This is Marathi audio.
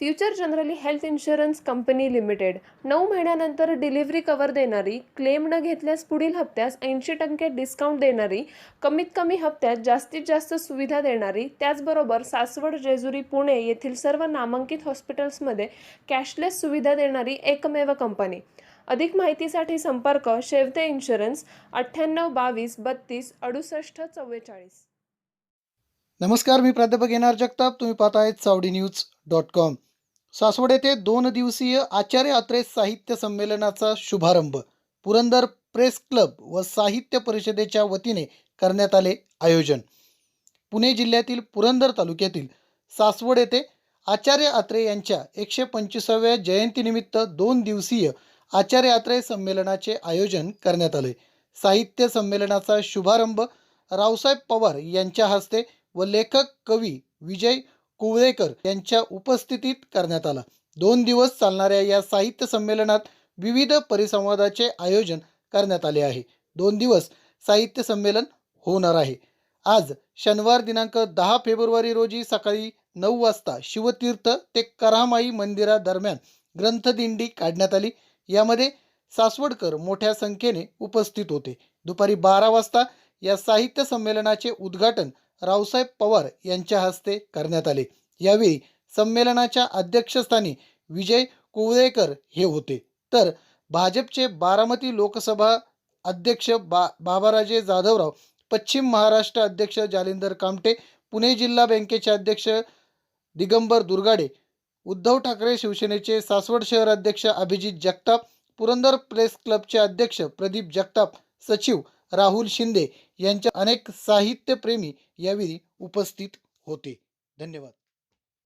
Future Generali health insurance company limited. नऊ महिन्यानंतर डिलिव्हरी कव्हर देणारी क्लेम न घेतल्यास पुढील हप्त्यास ऐंशी टक्के डिस्काउंट देणारी कमीत कमी हप्त्यात जास्तीत जास्त सुविधा देणारी त्याचबरोबर सासवड जेजुरी पुणे येथील सर्व नामांकित हॉस्पिटल्समध्ये कॅशलेस सुविधा देणारी एकमेव कंपनी. अधिक माहितीसाठी संपर्क शेवते इन्शुरन्स अठ्ठ्याण्णव बावीस बत्तीस अडुसष्ट चव्वेचाळीस. नमस्कार मी प्राध्यापक एनार जगताप. तुम्ही पाहत आहेत सावडी न्यूज. Dot com. सासवड येथे दोन दिवसीय आचार्य अत्रे साहित्य संमेलनाचा शुभारंभ पुरंदर प्रेस क्लब व साहित्य परिषदेच्या वतीने करण्यात आले आयोजन. पुणे जिल्ह्यातील पुरंदर तालुक्यातील सासवड येथे आचार्य अत्रे यांच्या एकशे पंचवीसाव्या जयंतीनिमित्त दोन दिवसीय आचार्य अत्रे संमेलनाचे आयोजन करण्यात आले. साहित्य संमेलनाचा शुभारंभ रावसाहेब पवार यांच्या हस्ते व लेखक कवी विजय कुवळेकर यांच्या उपस्थितीत करण्यात आला. दोन दिवस चालणाऱ्या या साहित्य संमेलनात विविध परिसंवादाचे आयोजन करण्यात आले आहे. दोन दिवस साहित्य संमेलन होणार आहे. आज शनिवार दिनांक दहा फेब्रुवारी रोजी सकाळी नऊ वाजता शिवतीर्थ ते करामाई मंदिरादरम्यान ग्रंथदिंडी काढण्यात आली. यामध्ये सासवडकर मोठ्या संख्येने उपस्थित होते. दुपारी बारा वाजता या साहित्य संमेलनाचे उद्घाटन रावसाहेब पवार यांच्या हस्ते करण्यात आले. यावेळी संमेलनाच्या अध्यक्षस्थानी विजय कुवळेकर हे होते. तर भाजपचे बारामती लोकसभा अध्यक्ष बा बाबाराजे जाधवराव पश्चिम महाराष्ट्र अध्यक्ष जालिंदर कामटे पुणे जिल्हा बँकेचे अध्यक्ष दिगंबर दुर्गाडे उद्धव ठाकरे शिवसेनेचे सासवड शहर अध्यक्ष अभिजित जगताप पुरंदर प्रेस क्लबचे अध्यक्ष प्रदीप जगताप सचिव राहुल शिंदे यांच्या अनेक साहित्यप्रेमी यावेळी उपस्थित होते. धन्यवाद.